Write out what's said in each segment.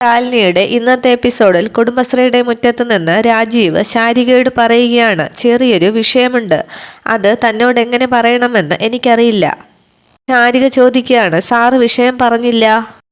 ശാലിനിയുടെ ഇന്നത്തെ എപ്പിസോഡിൽ കുടുംബശ്രീയുടെ മുറ്റത്ത് നിന്ന് രാജീവ് ശാരികയോട് പറയുകയാണ്. ചെറിയൊരു വിഷയമുണ്ട്. അത് തന്നോട് എങ്ങനെ പറയണമെന്ന് എനിക്കറിയില്ല. ശാരിക ചോദിക്കുകയാണ് സാറ് വിഷയം പറഞ്ഞില്ല?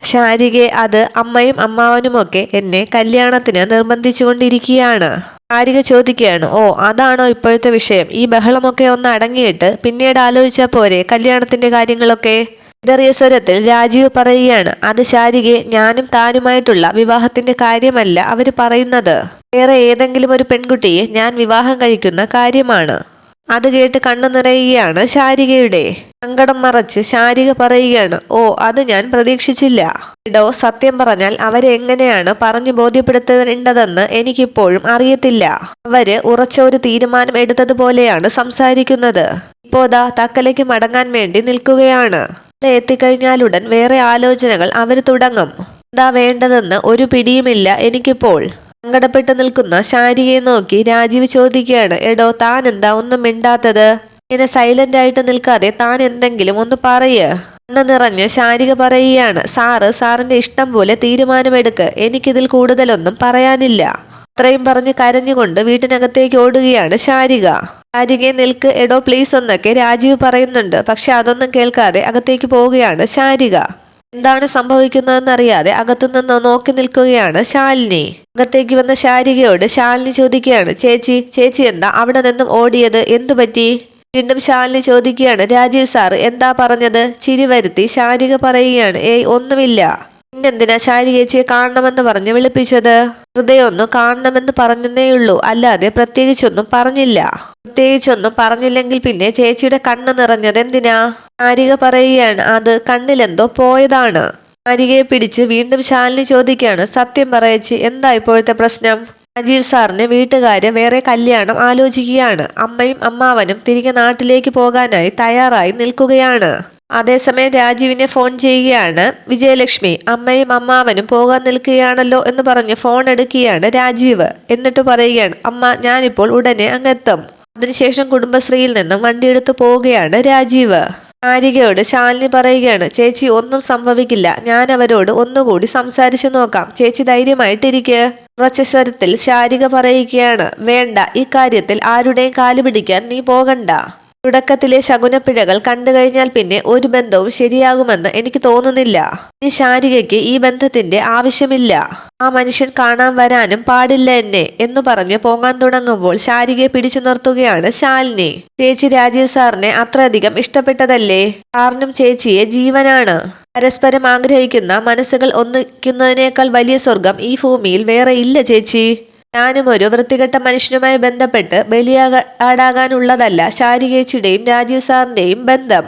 ശാരികെ അത് അമ്മയും അമ്മാവനുമൊക്കെ എന്നെ കല്യാണത്തിന് നിർബന്ധിച്ചുകൊണ്ടിരിക്കുകയാണ്. ശാരിക ചോദിക്കുകയാണ് ഓ അതാണോ ഇപ്പോഴത്തെ വിഷയം? ഈ ബഹളമൊക്കെ ഒന്ന് അടങ്ങിയിട്ട് പിന്നീട് ആലോചിച്ചാൽ പോരെ കല്യാണത്തിന്റെ കാര്യങ്ങളൊക്കെ? ഇതറിയ സ്വരത്തിൽ രാജീവ് പറയുകയാണ് അത് ശാരികെ ഞാനും താനുമായിട്ടുള്ള വിവാഹത്തിന്റെ കാര്യമല്ല അവർ പറയുന്നത്. വേറെ ഏതെങ്കിലും ഒരു പെൺകുട്ടിയെ ഞാൻ വിവാഹം കഴിക്കുന്ന കാര്യമാണ്. അത് കേട്ട് കണ്ണു നിറയുകയാണ് ശാരികയുടെ. സങ്കടം മറച്ച് ശാരിക പറയുകയാണ് ഓ അത് ഞാൻ പ്രതീക്ഷിച്ചില്ല. ഇടോ സത്യം പറഞ്ഞാൽ അവരെ എങ്ങനെയാണ് പറഞ്ഞു ബോധ്യപ്പെടുത്തേണ്ടതെന്ന് എനിക്കിപ്പോഴും അറിയത്തില്ല. അവർ ഉറച്ച ഒരു തീരുമാനം എടുത്തതുപോലെയാണ് സംസാരിക്കുന്നത്. ഇപ്പോതാ തക്കലേക്ക് മടങ്ങാൻ വേണ്ടി നിൽക്കുകയാണ്. ഇവിടെ എത്തിക്കഴിഞ്ഞാലുടൻ വേറെ ആലോചനകൾ അവർ തുടങ്ങും. എന്താ വേണ്ടതെന്ന് ഒരു പിടിയുമില്ല എനിക്കിപ്പോൾ. സങ്കടപ്പെട്ട് നിൽക്കുന്ന ശാരികയെ നോക്കി രാജീവ് ചോദിക്കുകയാണ് എടോ താൻ എന്താ ഒന്നും മിണ്ടാത്തത്? ഇങ്ങനെ സൈലന്റ് ആയിട്ട് നിൽക്കാതെ താൻ എന്തെങ്കിലും ഒന്ന് പറയ്. എന്ന നിറഞ്ഞ് ശാരിക പറയുകയാണ് സാറ് സാറിന്റെ ഇഷ്ടം പോലെ തീരുമാനമെടുക്ക്. എനിക്കിതിൽ കൂടുതലൊന്നും പറയാനില്ല. അത്രയും പറഞ്ഞ് കരഞ്ഞുകൊണ്ട് വീട്ടിനകത്തേക്ക് ഓടുകയാണ് ശാരിക. ശാരികയെ നിൽക്ക് എടോ പ്ലീസ് എന്നൊക്കെ രാജീവ് പറയുന്നുണ്ട്. പക്ഷെ അതൊന്നും കേൾക്കാതെ അകത്തേക്ക് പോവുകയാണ് ശാരിക. എന്താണ് സംഭവിക്കുന്നതെന്നറിയാതെ അകത്തുനിന്ന് നോക്കി നിൽക്കുകയാണ് ശാലിനി. അകത്തേക്ക് വന്ന ശാരികയോട് ശാലിനി ചോദിക്കുകയാണ് ചേച്ചി ചേച്ചി എന്താ അവിടെ നിന്നും ഓടിയത്? എന്തു പറ്റി? വീണ്ടും ശാലിനി ചോദിക്കുകയാണ് രാജീവ് സാറ് എന്താ പറഞ്ഞത്? ചിരി വരുത്തി ശാരിക പറയുകയാണ് ഏയ് ഒന്നുമില്ല. പിന്നെന്തിനാ ശാരികേച്ചിയെ കാണണമെന്ന് പറഞ്ഞ് വിളിപ്പിച്ചത്? ഹൃദയം കാണണമെന്ന് കാണണമെന്ന് പറഞ്ഞെന്നേയുള്ളൂ. അല്ലാതെ പ്രത്യേകിച്ചൊന്നും പറഞ്ഞില്ല. പ്രത്യേകിച്ചൊന്നും പറഞ്ഞില്ലെങ്കിൽ പിന്നെ ചേച്ചിയുടെ കണ്ണ് നിറഞ്ഞത് എന്തിനാ? ആരിക പറയുകയാണ് അത് കണ്ണിലെന്തോ പോയതാണ്. ആരികയെ പിടിച്ച് വീണ്ടും ശാലിനി ചോദിക്കുകയാണ് സത്യം പറയച്ച് എന്താ ഇപ്പോഴത്തെ പ്രശ്നം? അജീവ് സാറിന് വീട്ടുകാര് വേറെ കല്യാണം ആലോചിക്കുകയാണ്. അമ്മയും അമ്മാവനും തിരികെ നാട്ടിലേക്ക് പോകാനായി തയ്യാറായി നിൽക്കുകയാണ്. അതേസമയം രാജീവിനെ ഫോൺ ചെയ്യുകയാണ് വിജയലക്ഷ്മി. അമ്മയും അമ്മാവനും പോകാൻ നിൽക്കുകയാണല്ലോ എന്ന് പറഞ്ഞ് ഫോൺ എടുക്കുകയാണ് രാജീവ്. എന്നിട്ട് പറയുകയാണ് അമ്മ ഞാനിപ്പോൾ ഉടനെ അങ്ങെത്തും അതിനുശേഷം കുടുംബശ്രീയിൽ നിന്നും വണ്ടിയെടുത്ത് പോവുകയാണ് രാജീവ്. ആരികയോട് ശാലിനി പറയുകയാണ് ചേച്ചി ഒന്നും സംഭവിക്കില്ല. ഞാൻ അവരോട് ഒന്നുകൂടി സംസാരിച്ചു നോക്കാം. ചേച്ചി ധൈര്യമായിട്ടിരിക്കെ. ഉറച്ച സ്വരത്തിൽ ശാരിക പറയുകയാണ് വേണ്ട ഇക്കാര്യത്തിൽ ആരുടെയും കാലുപിടിക്കാൻ നീ പോകണ്ട. തുടക്കത്തിലെ ശകുനപ്പിഴകൾ കണ്ടു കഴിഞ്ഞാൽ പിന്നെ ഒരു ബന്ധവും ശരിയാകുമെന്ന് എനിക്ക് തോന്നുന്നില്ല. ഇനി ശാരികയ്ക്ക് ഈ ബന്ധത്തിന്റെ ആവശ്യമില്ല. ആ മനുഷ്യൻ കാണാൻ വരാനും പാടില്ല എന്നെ എന്ന് പറഞ്ഞ് പോകാൻ തുടങ്ങുമ്പോൾ ശാരികയെ പിടിച്ചു നിർത്തുകയാണ് ശാലിനി. ചേച്ചി രാജീവ് സാറിനെ അത്രയധികം ഇഷ്ടപ്പെട്ടതല്ലേ? സാറിനും ചേച്ചിയെ ജീവനാണ്. പരസ്പരം ആഗ്രഹിക്കുന്ന മനസ്സുകൾ ഒന്നിക്കുന്നതിനേക്കാൾ വലിയ സ്വർഗം ഈ ഭൂമിയിൽ വേറെ ഇല്ല ചേച്ചി. ഞാനും ഒരു വൃത്തികെട്ട മനുഷ്യനുമായി ബന്ധപ്പെട്ട് ബലിയാടാകാനുള്ളതല്ല ശാരികേച്ചിയുടെയും രാജീവ് സാറിന്റെയും ബന്ധം.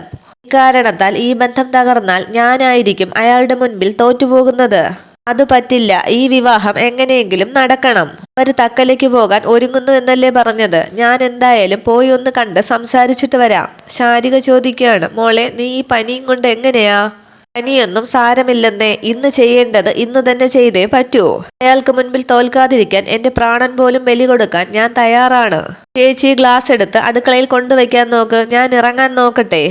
ഇക്കാരണത്താൽ ഈ ബന്ധം തകർന്നാൽ ഞാനായിരിക്കും അയാളുടെ മുൻപിൽ തോറ്റുപോകുന്നത്. അത് പറ്റില്ല. ഈ വിവാഹം എങ്ങനെയെങ്കിലും നടക്കണം. ഒരു തക്കലേക്ക് പോകാൻ ഒരുങ്ങുന്നു എന്നല്ലേ പറഞ്ഞത്. ഞാൻ എന്തായാലും പോയി ഒന്ന് കണ്ട് സംസാരിച്ചിട്ട് വരാം. ശാരിക ചോദിക്കുകയാണ് മോളെ നീ ഈ പനിയും കൊണ്ട് എങ്ങനെയാ? പനിയൊന്നും സാരമില്ലെന്നേ ഇന്ന് ചെയ്യേണ്ടത് ഇന്ന് തന്നെ ചെയ്തേ പറ്റൂ. അയാൾക്ക് മുൻപിൽ തോൽക്കാതിരിക്കാൻ എന്റെ പ്രാണൻ പോലും ബലി കൊടുക്കാൻ ഞാൻ തയ്യാറാണ്. ചേച്ചി ഗ്ലാസ് എടുത്ത് അടുക്കളയിൽ കൊണ്ടുവയ്ക്കാൻ നോക്ക് ഞാൻ ഇറങ്ങാൻ നോക്കട്ടെ.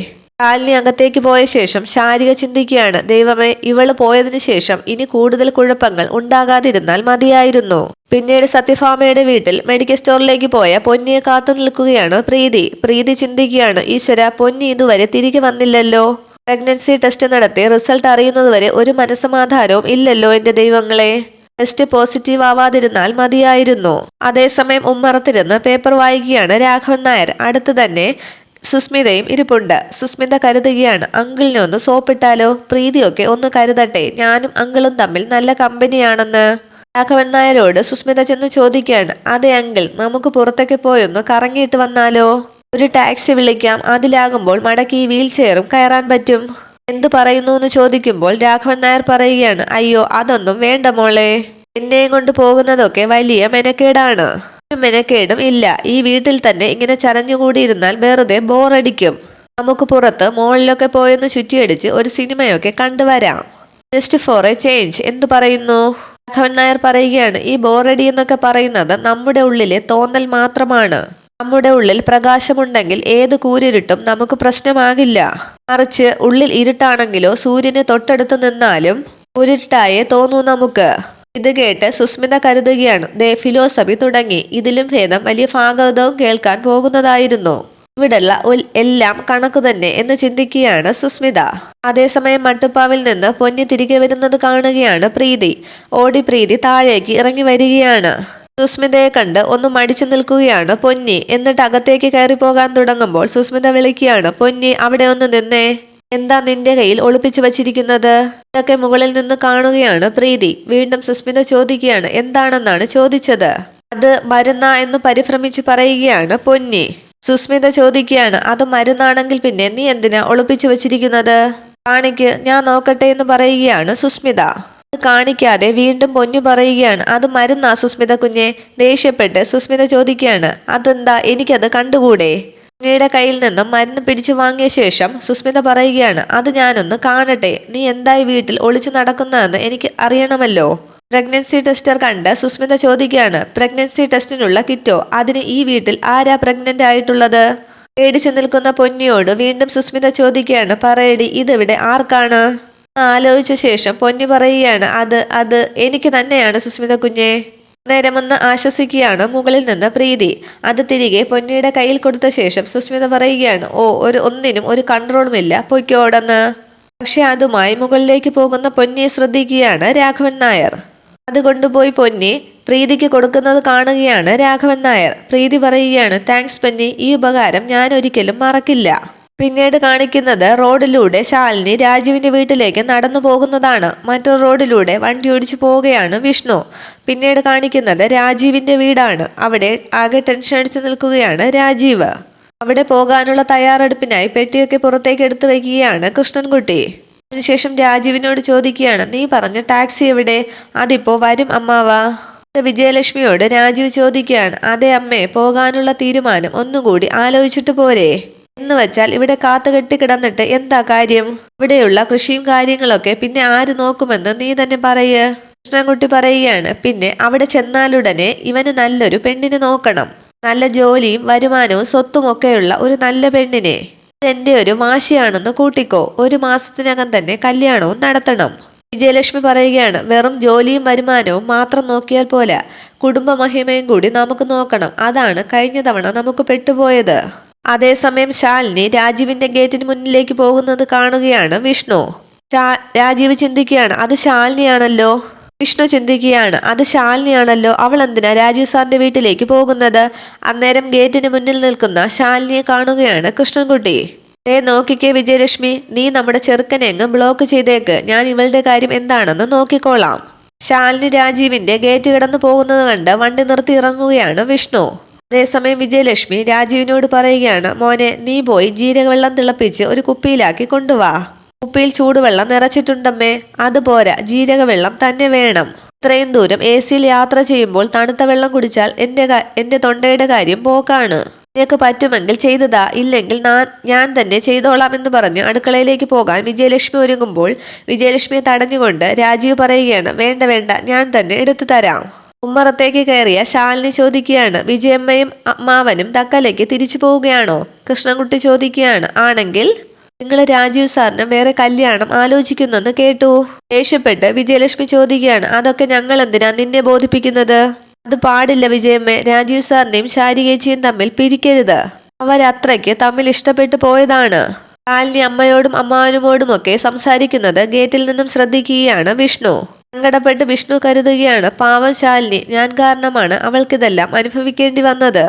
കാലിനി അകത്തേക്ക് പോയ ശേഷം ശാരിക ചിന്തിക്കുകയാണ് ദൈവമേ ഇവൾ പോയതിനു ശേഷം ഇനി കൂടുതൽ കുഴപ്പങ്ങൾ ഉണ്ടാകാതിരുന്നാൽ മതിയായിരുന്നു. പിന്നീട് സത്യഭാമയുടെ വീട്ടിൽ മെഡിക്കൽ സ്റ്റോറിലേക്ക് പോയ പൊന്നിയെ കാത്തു നിൽക്കുകയാണ് പ്രീതി. പ്രീതി ചിന്തിക്കുകയാണ് ഈശ്വര പൊന്നി ഇതുവരെ തിരികെ വന്നില്ലല്ലോ. പ്രഗ്നൻസി ടെസ്റ്റ് നടത്തി റിസൾട്ട് അറിയുന്നതുവരെ ഒരു മനസമാധാനവും ഇല്ലല്ലോ എന്റെ ദൈവങ്ങളെ. ടെസ്റ്റ് പോസിറ്റീവ് ആവാതിരുന്നാൽ മതിയായിരുന്നു. അതേസമയം ഉമ്മറത്തിരുന്ന് പേപ്പർ വായിക്കുകയാണ് രാഘവൻ നായർ. അടുത്ത് തന്നെ സുസ്മിതയും ഇരിപ്പുണ്ട്. സുസ്മിത കരുതുകയാണ് അങ്കിളിനെ ഒന്ന് സോപ്പിട്ടാലോ? പ്രീതിയൊക്കെ ഒന്ന് കരുതട്ടെ. ഞാനും അങ്കിളും തമ്മിൽ നല്ല കമ്പനിയാണെന്ന്. രാഘവൻ നായരോട് സുസ്മിത ചെന്ന് ചോദിക്കുകയാണ് അതെ അങ്കിൾ നമുക്ക് പുറത്തേക്ക് പോയൊന്ന് കറങ്ങിയിട്ട് വന്നാലോ? ഒരു ടാക്സി വിളിക്കാം. അതിലാകുമ്പോൾ മടക്കി വീൽ ചെയറും കയറാൻ പറ്റും. എന്തു പറയുന്നു എന്ന് ചോദിക്കുമ്പോൾ രാഘവൻ നായർ പറയുകയാണ് അയ്യോ അതൊന്നും വേണ്ട മോളെ. എന്നെയും കൊണ്ട് പോകുന്നതൊക്കെ വലിയ മെനക്കേടാണ്. ഒരു മെനക്കേടും ഇല്ല. ഈ വീട്ടിൽ തന്നെ ഇങ്ങനെ ചരഞ്ഞുകൂടിയിരുന്നാൽ വെറുതെ ബോറടിക്കും. നമുക്ക് പുറത്ത് മോളിലൊക്കെ പോയൊന്ന് ചുറ്റിയടിച്ച് ഒരു സിനിമയൊക്കെ കണ്ടുവരാം. ജസ്റ്റ് ഫോർ എ ചേഞ്ച് എന്തു പറയുന്നു? രാഘവൻ നായർ പറയുകയാണ് ഈ ബോറടി എന്നൊക്കെ പറയുന്നത് നമ്മുടെ ഉള്ളിലെ തോന്നൽ മാത്രമാണ്. നമ്മുടെ ഉള്ളിൽ പ്രകാശമുണ്ടെങ്കിൽ ഏത് കൂരിരുട്ടും നമുക്ക് പ്രശ്നമാകില്ല. മറിച്ച് ഉള്ളിൽ ഇരുട്ടാണെങ്കിലോ സൂര്യന് തൊട്ടടുത്ത് നിന്നാലും ഉരുട്ടായേ തോന്നൂ നമുക്ക്. ഇത് കേട്ട് സുസ്മിത കരുതുകയാണ്. ദേ ഫിലോസഫി തുടങ്ങി. ഇതിലും ഭേദം വലിയ ഭാഗവതവും കേൾക്കാൻ പോകുന്നതായിരുന്നു. ഇവിടെയുള്ള എല്ലാം കണക്കു തന്നെ എന്ന് ചിന്തിക്കുകയാണ് സുസ്മിത. അതേസമയം മട്ടുപ്പാവിൽ നിന്ന് പൊന്നി തിരികെ വരുന്നത് കാണുകയാണ് പ്രീതി. ഓടി പ്രീതി താഴേക്ക് ഇറങ്ങി വരികയാണ്. സുസ്മിതയെ കണ്ട് ഒന്ന് മടിച്ചു നിൽക്കുകയാണ് പൊന്നി. എന്നിട്ട് അകത്തേക്ക് കയറി പോകാൻ തുടങ്ങുമ്പോൾ സുസ്മിത വിളിക്കുകയാണ് പൊന്നി അവിടെ ഒന്ന് നിന്നേ. എന്താ നിന്റെ കയ്യിൽ ഒളിപ്പിച്ചു വച്ചിരിക്കുന്നത്? ഇതൊക്കെ മുകളിൽ നിന്ന് കാണുകയാണ് പ്രീതി. വീണ്ടും സുസ്മിത ചോദിക്കുകയാണ് എന്താണെന്നാണ് ചോദിച്ചത്? അത് മരുന്ന എന്ന് പരിഭ്രമിച്ച് പറയുകയാണ് പൊന്നി. സുസ്മിത ചോദിക്കുകയാണ് അത് മരുന്നാണെങ്കിൽ പിന്നെ നീ എന്തിനാ ഒളിപ്പിച്ചു വച്ചിരിക്കുന്നത്? കാണിക്ക് ഞാൻ നോക്കട്ടെ എന്ന് പറയുകയാണ് സുസ്മിത. കാണിക്കാതെ വീണ്ടും പൊന്നു പറയുകയാണ്. അത് മരുന്നാ സുസ്മിത കുഞ്ഞെ? ദേഷ്യപ്പെട്ട് സുസ്മിത ചോദിക്കുകയാണ്. അതെന്താ? എനിക്കത് കണ്ടുകൂടെ? കുഞ്ഞയുടെ കയ്യിൽ നിന്നും മരുന്ന് പിടിച്ചു വാങ്ങിയ ശേഷം സുസ്മിത പറയുകയാണ്. അത് ഞാനൊന്ന് കാണട്ടെ. നീ എന്തായി വീട്ടിൽ ഒളിച്ചു നടക്കുന്നതെന്ന് എനിക്ക് അറിയണമല്ലോ. പ്രഗ്നൻസി ടെസ്റ്റർ കണ്ട് സുസ്മിത ചോദിക്കുകയാണ്. പ്രഗ്നൻസി ടെസ്റ്റിനുള്ള കിറ്റോ? അതിന് ഈ വീട്ടിൽ ആരാ പ്രഗ്നന്റ് ആയിട്ടുള്ളത്? പേടിച്ചു നിൽക്കുന്ന പൊന്നിയോട് വീണ്ടും സുസ്മിത ചോദിക്കുകയാണ്. പറയടി ഇതിവിടെ ആർക്കാണ്? ആലോചിച്ച ശേഷം പൊന്നി പറയുകയാണ് അത് അത് എനിക്ക് തന്നെയാണ് സുസ്മിത കുഞ്ഞെ. നേരമെന്ന് ആശ്വസിക്കുകയാണ് മുകളിൽ നിന്ന് പ്രീതി. അത് തിരികെ പൊന്നിയുടെ കയ്യിൽ കൊടുത്ത ശേഷം സുസ്മിത പറയുകയാണ് ഓ ഒരു ഒന്നിനും ഒരു കൺട്രോളുമില്ല പൊയ്ക്കോടെന്ന്. പക്ഷെ അതുമായി മുകളിലേക്ക് പോകുന്ന പൊന്നിയെ ശ്രദ്ധിക്കുകയാണ് രാഘവൻ നായർ. അത് കൊണ്ടുപോയി പൊന്നി പ്രീതിക്ക് കൊടുക്കുന്നത് കാണുകയാണ് രാഘവൻ നായർ. പ്രീതി പറയുകയാണ് താങ്ക്സ് പൊന്നി. ഈ ഉപകാരം ഞാൻ ഒരിക്കലും മറക്കില്ല. പിന്നീട് കാണിക്കുന്നത് റോഡിലൂടെ ശാലിനി രാജുവിന്റെ വീട്ടിലേക്ക് നടന്നു പോകുന്നതാണ്. മറ്റൊരു റോഡിലൂടെ വണ്ടി ഓടിച്ചു പോവുകയാണ് വിഷ്ണു. പിന്നീട് കാണിക്കുന്നത് രാജീവിന്റെ വീടാണ്. അവിടെ ആകെ ടെൻഷൻ അടിച്ചു നിൽക്കുകയാണ് രാജീവ്. അവിടെ പോകാനുള്ള തയ്യാറെടുപ്പിനായി പെട്ടിയൊക്കെ പുറത്തേക്ക് എടുത്തു വയ്ക്കുകയാണ് കൃഷ്ണൻകുട്ടി. അതിനുശേഷം രാജീവിനോട് ചോദിക്കുകയാണ് നീ പറഞ്ഞ ടാക്സി എവിടെ? അതിപ്പോ വരും അമ്മാവ. വിജയലക്ഷ്മിയോട് രാജീവ് ചോദിക്കുകയാണ് അതെ അമ്മേ പോകാനുള്ള തീരുമാനം ഒന്നുകൂടി ആലോചിച്ചിട്ട് പോരെ. എന്ന് വെച്ചാൽ ഇവിടെ കാത്തു കെട്ടി കിടന്നിട്ട് എന്താ കാര്യം? ഇവിടെയുള്ള കൃഷിയും കാര്യങ്ങളൊക്കെ പിന്നെ ആര് നോക്കുമെന്ന് നീ തന്നെ പറയേ. കൃഷ്ണൻകുട്ടി പറയുകയാണ് പിന്നെ അവിടെ ചെന്നാലുടനെ ഇവന് നല്ലൊരു പെണ്ണിനെ നോക്കണം. നല്ല ജോലിയും വരുമാനവും സ്വത്തുമൊക്കെയുള്ള ഒരു നല്ല പെണ്ണിനെ. ഇതെന്റെ ഒരു വാശിയാണെന്ന് കൂട്ടിക്കോ. ഒരു മാസത്തിനകം തന്നെ കല്യാണവും നടത്തണം. വിജയലക്ഷ്മി പറയുകയാണ് വെറും ജോലിയും വരുമാനവും മാത്രം നോക്കിയാൽ പോലെ കുടുംബ മഹിമയും കൂടി നമുക്ക് നോക്കണം. അതാണ് കഴിഞ്ഞ തവണ നമുക്ക് പെട്ടുപോയത്. അതേസമയം ശാലിനി രാജീവിന്റെ ഗേറ്റിന് മുന്നിലേക്ക് പോകുന്നത് കാണുകയാണ് വിഷ്ണു. രാജീവ് ചിന്തിക്കുകയാണ് അത് ശാലിനിയാണല്ലോ? വിഷ്ണു ചിന്തിക്കുകയാണ് അത് ശാലിനിയാണല്ലോ? അവൾ എന്തിനാ രാജീവ് സാറിന്റെ വീട്ടിലേക്ക് പോകുന്നത്? അന്നേരം ഗേറ്റിന് മുന്നിൽ നിൽക്കുന്ന ശാലിനിയെ കാണുകയാണ് കൃഷ്ണൻകുട്ടി. ഏ നോക്കിക്കേ വിജയലക്ഷ്മി നീ നമ്മുടെ ചെറുക്കനെ അങ്ങ് ബ്ലോക്ക് ചെയ്തേക്ക്. ഞാൻ ഇവളുടെ കാര്യം എന്താണെന്ന് നോക്കിക്കോളാം. ശാലിനി രാജീവിന്റെ ഗേറ്റ് കിടന്നു പോകുന്നത് കണ്ട് വണ്ടി നിർത്തി ഇറങ്ങുകയാണ് വിഷ്ണു. അതേസമയം വിജയലക്ഷ്മി രാജീവിനോട് പറയുകയാണ് മോനെ നീ പോയി ജീരകവെള്ളം തിളപ്പിച്ച് ഒരു കുപ്പിയിലാക്കി കൊണ്ടുവാ. കുപ്പിയിൽ ചൂടുവെള്ളം നിറച്ചിട്ടുണ്ടമ്മേ. അതുപോരാ ജീരകവെള്ളം തന്നെ വേണം. ഇത്രയും ദൂരം എ സിയിൽ യാത്ര ചെയ്യുമ്പോൾ തണുത്ത വെള്ളം കുടിച്ചാൽ എന്റെ എന്റെ തൊണ്ടയുടെ കാര്യം പോക്കാണ്. നിനക്ക് പറ്റുമെങ്കിൽ ചെയ്തതാ ഇല്ലെങ്കിൽ ഞാൻ തന്നെ ചെയ്തോളാം എന്ന് പറഞ്ഞ് അടുക്കളയിലേക്ക് പോകാൻ വിജയലക്ഷ്മി ഒരുങ്ങുമ്പോൾ വിജയലക്ഷ്മിയെ തടഞ്ഞുകൊണ്ട് രാജീവ് പറയുകയാണ് വേണ്ട വേണ്ട ഞാൻ തന്നെ എടുത്തു തരാം. ഉമ്മറത്തേക്ക് കയറിയ ശാലിനി ചോദിക്കുകയാണ് വിജയമ്മയും അമ്മാവനും തക്കലേക്ക് തിരിച്ചു പോവുകയാണോ? കൃഷ്ണൻകുട്ടി ചോദിക്കുകയാണ് ആണെങ്കിൽ നിങ്ങൾ രാജീവ് സാറിന് വേറെ കല്യാണം ആലോചിക്കുന്നെന്ന് കേട്ടു. ദേഷ്യപ്പെട്ട് വിജയലക്ഷ്മി ചോദിക്കുകയാണ് അതൊക്കെ ഞങ്ങൾ എന്തിനാ നിന്നെ ബോധിപ്പിക്കുന്നത്? അത് പാടില്ല വിജയമ്മേ രാജീവ് സാറിനെയും ശാരികേച്ചിയും തമ്മിൽ പിരിക്കരുത്. അവരത്രയ്ക്ക് തമ്മിൽ ഇഷ്ടപ്പെട്ടു പോയതാണ്. ശാലിനി അമ്മയോടും അമ്മാവനുമോടുമൊക്കെ സംസാരിക്കുന്നത് ഗേറ്റിൽ നിന്നും ശ്രദ്ധിക്കുകയാണ് വിഷ്ണു. സങ്കടപ്പെട്ട് വിഷ്ണു കരുതുകയാണ്. പാവം ശാലിനി. ഞാൻ കാരണമാണ്. അവൾക്കിതെല്ലാം അനുഭവിക്കേണ്ടി വന്നത്.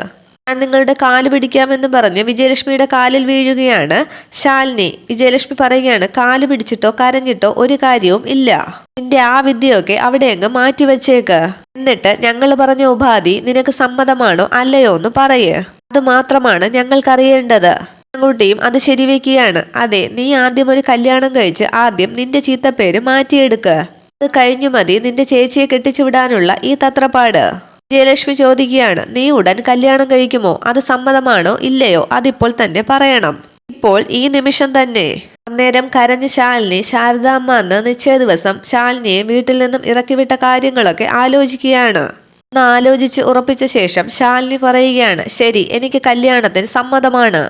ഞാൻ നിങ്ങളുടെ കാൽ പിടിക്കാമെന്ന് പറഞ്ഞ് വിജയലക്ഷ്മിയുടെ കാലിൽ വീഴുകയാണ് ശാലിനി. വിജയലക്ഷ്മി പറയുകയാണ് കാൽ പിടിച്ചിട്ടോ കരഞ്ഞിട്ടോ ഒരു കാര്യവും ഇല്ല. നിന്റെ ആ വിദ്യയൊക്കെ അവിടെ അങ്ങ് മാറ്റിവെച്ചേക്ക് എന്നിട്ട് ഞങ്ങൾ പറഞ്ഞ ഉപാധി നിനക്ക് സമ്മതമാണോ അല്ലയോ എന്ന് പറയേ. അത് മാത്രമാണ് ഞങ്ങൾക്കറിയേണ്ടത്. കുട്ടിയും അത് ശരിവെക്കുകയാണ്. അതെ നീ ആദ്യം ഒരു കല്യാണം കഴിച്ച് ആദ്യം നിന്റെ ചീത്തപ്പേര് മാറ്റിയെടുക്ക്. അത് കഴിഞ്ഞു മതി. നിന്റെ ചേച്ചിയെ കെട്ടിച്ചു വിടാനുള്ള ഈ തത്രപ്പാട്. ജയലക്ഷ്മി ചോദിക്കുകയാണ് നീ ഉടൻ കല്യാണം കഴിക്കുമോ? അത് സമ്മതമാണോ? ഇല്ലയോ? അതിപ്പോൾ തന്നെ പറയണം. ഇപ്പോൾ ഈ നിമിഷം തന്നെ. അന്നേരം കരഞ്ഞ ശാലിനി ശാരദാമ്മ അന്ന് നിശ്ചയ ദിവസം ശാലിനിയെ വീട്ടിൽ നിന്നും ഇറക്കിവിട്ട കാര്യങ്ങളൊക്കെ ആലോചിക്കുകയാണ്. ഒന്ന് ആലോചിച്ച് ഉറപ്പിച്ച ശേഷം ശാലിനി പറയുകയാണ് ശരി എനിക്ക് കല്യാണത്തിന് സമ്മതമാണ്.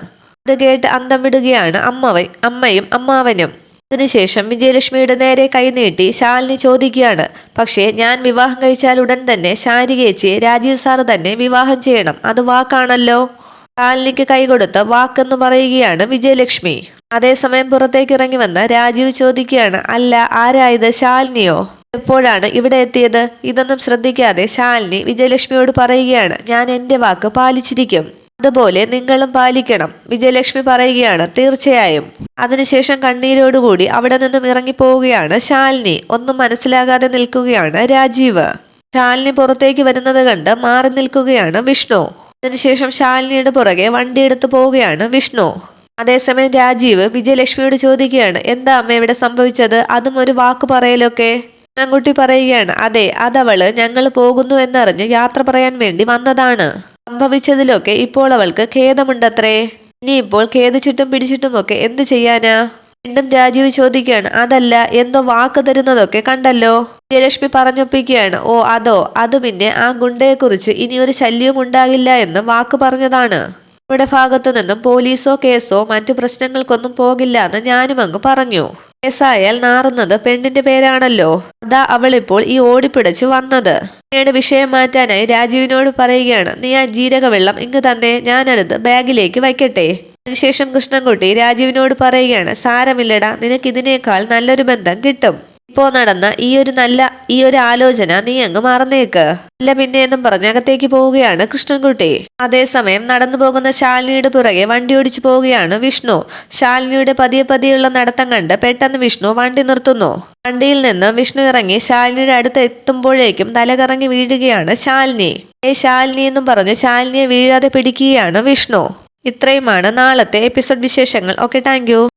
അത് കേട്ട് അന്തം വിടുകയാണ് അമ്മവൻ അമ്മയും അമ്മാവനും. അതിനുശേഷം വിജയലക്ഷ്മിയുടെ നേരെ കൈനീട്ടി ശാലിനി ചോദിക്കുകയാണ് പക്ഷേ ഞാൻ വിവാഹം കഴിച്ചാൽ ഉടൻ തന്നെ ശാരികേച്ചിയെ രാജീവ് സാർ തന്നെ വിവാഹം ചെയ്യണം. അത് വാക്കാണല്ലോ. ശാലിനിക്ക് കൈകൊടുത്ത് വാക്കെന്ന് പറയുകയാണ് വിജയലക്ഷ്മി. അതേസമയം പുറത്തേക്ക് ഇറങ്ങി വന്ന രാജീവ് ചോദിക്കുകയാണ് അല്ല ആരായത്? ശാലിനിയോ? എപ്പോഴാണ് ഇവിടെ എത്തിയത്? ഇതൊന്നും ശ്രദ്ധിക്കാതെ ശാലിനി വിജയലക്ഷ്മിയോട് പറയുകയാണ് ഞാൻ എന്റെ വാക്ക് പാലിച്ചിരിക്കും. അതുപോലെ നിങ്ങളും പാലിക്കണം. വിജയലക്ഷ്മി പറയുകയാണ് തീർച്ചയായും. അതിനുശേഷം കണ്ണീരോടുകൂടി അവിടെ നിന്നും ഇറങ്ങിപ്പോവുകയാണ് ശാലിനി. ഒന്നും മനസ്സിലാകാതെ നിൽക്കുകയാണ് രാജീവ്. ശാലിനി പുറത്തേക്ക് വരുന്നത് കണ്ട് മാറി നിൽക്കുകയാണ് വിഷ്ണു. അതിനുശേഷം ശാലിനിയുടെ പുറകെ വണ്ടിയെടുത്ത് പോവുകയാണ് വിഷ്ണു. അതേസമയം രാജീവ് വിജയലക്ഷ്മിയോട് ചോദിക്കുകയാണ് എന്താ അമ്മ ഇവിടെ സംഭവിച്ചത്? അതും ഒരു വാക്ക് പറയലൊക്കെ? പെൺകുട്ടി പറയുകയാണ് അതെ അതവൾ ഞങ്ങൾ പോകുന്നു എന്നറിഞ്ഞ് യാത്ര പറയാൻ വേണ്ടി വന്നതാണ്. സംഭവിച്ചതിലൊക്കെ ഇപ്പോൾ അവൾക്ക് ഖേദമുണ്ടത്രേ. ഇനിയിപ്പോൾ ഖേദിച്ചിട്ടും പിടിച്ചിട്ടുമൊക്കെ എന്ത് ചെയ്യാനാ? വീണ്ടും രാജീവ് ചോദിക്കുകയാണ് അതല്ല എന്തോ വാക്ക് തരുന്നതൊക്കെ കണ്ടല്ലോ? ജയലക്ഷ്മി പറഞ്ഞൊപ്പിക്കുകയാണ് ഓ അതോ അത് പിന്നെ ആ ഗുണ്ടയെക്കുറിച്ച് ഇനി ഒരു ശല്യവും ഉണ്ടാകില്ല എന്ന് വാക്ക് പറഞ്ഞതാണ്. ഇവിടെ ഭാഗത്തു നിന്നും പോലീസോ കേസോ മറ്റു പ്രശ്നങ്ങൾക്കൊന്നും പോകില്ല എന്ന് ഞാനും അങ്ങ് പറഞ്ഞു. കേസായാൽ നാറുന്നത് പെണ്ണിന്റെ പേരാണല്ലോ. അതാ അവളിപ്പോൾ ഈ ഓടിപ്പിടച്ച് വന്നത്. പിന്നീട് വിഷയം മാറ്റാനായി രാജീവിനോട് പറയുകയാണ് നീ ആ ജീരക വെള്ളം ഇങ്ങ് തന്നെ ഞാനെടുത്ത് ബാഗിലേക്ക് വയ്ക്കട്ടെ. അതിനുശേഷം കൃഷ്ണൻകുട്ടി രാജീവിനോട് പറയുകയാണ് സാരമില്ലടാ നിനക്ക് ഇതിനേക്കാൾ നല്ലൊരു ബന്ധം കിട്ടും. ഇപ്പോ നടന്ന ഈ ഒരു നല്ല ഈ ഒരു ആലോചന നീ അങ്ങ് മറന്നേക്ക്. അല്ല പിന്നെ എന്നും പറഞ്ഞ് അകത്തേക്ക് പോവുകയാണ് കൃഷ്ണൻകുട്ടി. അതേസമയം നടന്നു പോകുന്ന ശാലിനിയുടെ പുറകെ വണ്ടി ഓടിച്ചു പോവുകയാണ് വിഷ്ണു. ശാലിനിയുടെ പതിയെ പതിയുള്ള നടത്തം കണ്ട് പെട്ടെന്ന് വിഷ്ണു വണ്ടി നിർത്തുന്നു. വണ്ടിയിൽ നിന്ന് വിഷ്ണു ഇറങ്ങി ശാലിനിയുടെ അടുത്ത് എത്തുമ്പോഴേക്കും തലകറങ്ങി വീഴുകയാണ് ശാലിനി. ഏ ശാലിനി എന്നും പറഞ്ഞ് ശാലിനിയെ വീഴാതെ പിടിക്കുകയാണ് വിഷ്ണു. ഇത്രയുമാണ് നാളത്തെ എപ്പിസോഡ് വിശേഷങ്ങൾ. Okay thank